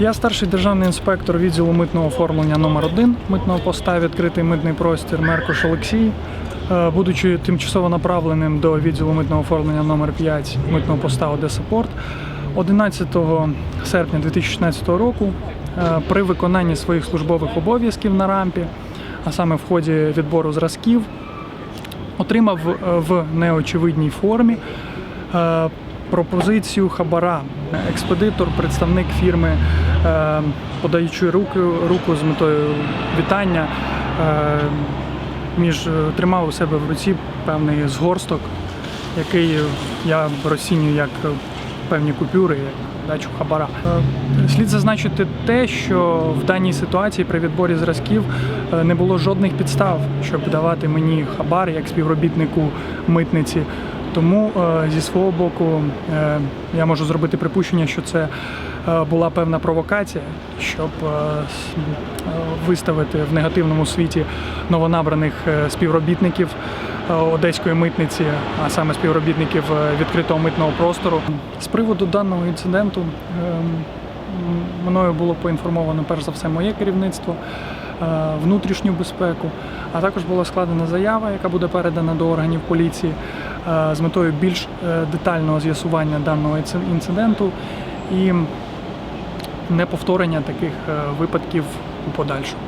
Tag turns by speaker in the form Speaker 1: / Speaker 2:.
Speaker 1: Я старший державний інспектор відділу митного оформлення номер 1 митного поста відкритий митний простір Меркуш Олексій. Е, Будучи тимчасово направленим до відділу митного оформлення номер 5 митного поста Одеса Порт, 11 серпня 2016 року е, при виконанні своїх службових обов'язків на рампі, а саме в ході відбору зразків, отримав е, в неочевидній формі пропозицію хабара. Експедитор, представник фірми, е, подаючи руку, руку з метою вітання, е, між е, тримав у себе в руці певний згорсток, який я розцінюю як певні купюри, як дачу хабара. Слід зазначити те, що в даній ситуації при відборі зразків не було жодних підстав, щоб давати мені хабар як співробітнику митниці. Тому е, зі свого боку е, я можу зробити припущення, що це е, була певна провокація, щоб виставити в негативному світі новонабраних співробітників одеської митниці, а саме співробітників відкритого митного простору. З приводу даного інциденту мною було поінформовано перш за все моє керівництво, внутрішню безпеку, а також була складена заява, яка буде передана до органів поліції з метою більш е, детального з'ясування даного інци- інциденту і неповторення таких е, випадків у подальшому.